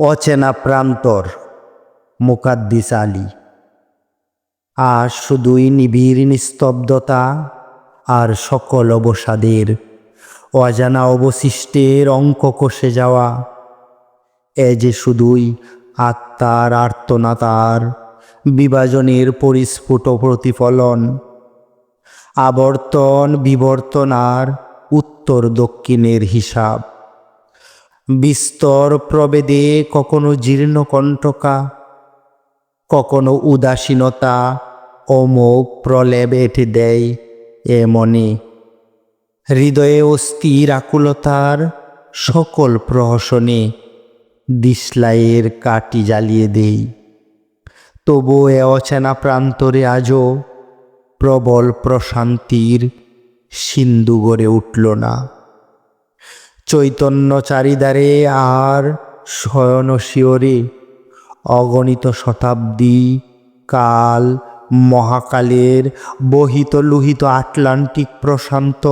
অচেনা প্রান্তর, মুকাদ্দিস আলী। আর শুধুই নিবিড় নিস্তব্ধতা আর সকল অবসাদের, অজানা অবশিষ্টের অঙ্ক কষে যাওয়া। এ যে শুধুই আত্মার আর্তনাতার, বিভাজনের পরিস্ফুট প্রতিফলন। আবর্তন বিবর্তন আর উত্তর দক্ষিণের হিসাব। বিস্তর প্রবেদে কখনো জীর্ণ কণ্ঠকা, কখনো উদাসীনতা অমোঘ প্রলেপ এঁটে দেয় এ মনে। হৃদয়ে অস্থির আকুলতার সকল প্রহসনে দিশলাইয়ের কাটি জ্বালিয়ে দেই। তবু এ অচেনা প্রান্তরে আজও প্রবল প্রশান্তির সিন্ধু গড়ে উঠল না। চৈতন্য চারিদারে আর শয়ন শিওরে অগণিত শতাব্দী কাল মহাকালের বহিত লুহিত আটলান্টিক প্রশান্ত।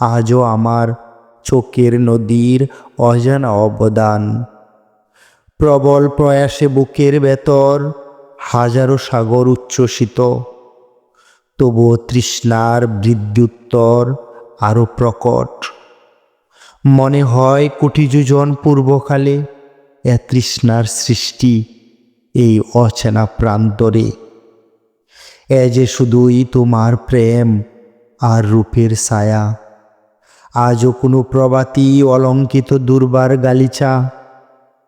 আজও আমার চোখের নদীর অজানা অবদান। প্রবল প্রয়াসে বুকের বেতর হাজারো সাগর উচ্ছ্বসিত। তবুও তৃষ্ণার বৃদ্যুত্তর আরও প্রকট। মনে হয় কোটি যোজন পূর্বকালে এ তৃষ্ণার সৃষ্টি এই অচেনা প্রান্তরে। এ যে শুধুই তোমার প্রেম আর রূপের ছায়া, আজও কোনো প্রবাতি অলঙ্কিত দুর্বার গালিচা,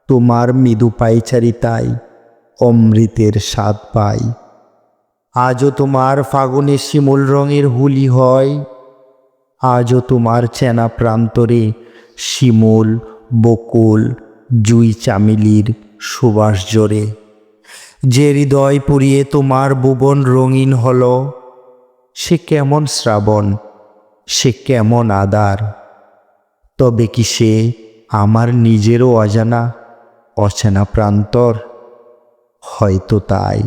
তোমার মৃদু পাইচারিতাই অমৃতের স্বাদ পাই। আজও তোমার ফাগুনে শিমুল রঙের হুলি হয়, আজও তোমার চেনা প্রান্তরে শিমুল, বকুল, জুই চামেলির সুবাস জোরে যে হৃদয় পুড়িয়ে তোমার ভুবন রঙিন হল, সে কেমন শ্রাবণ, সে কেমন আদার? তবে কি সে আমার নিজেরও অজানা, অচেনা প্রান্তর? হয়তো তাই।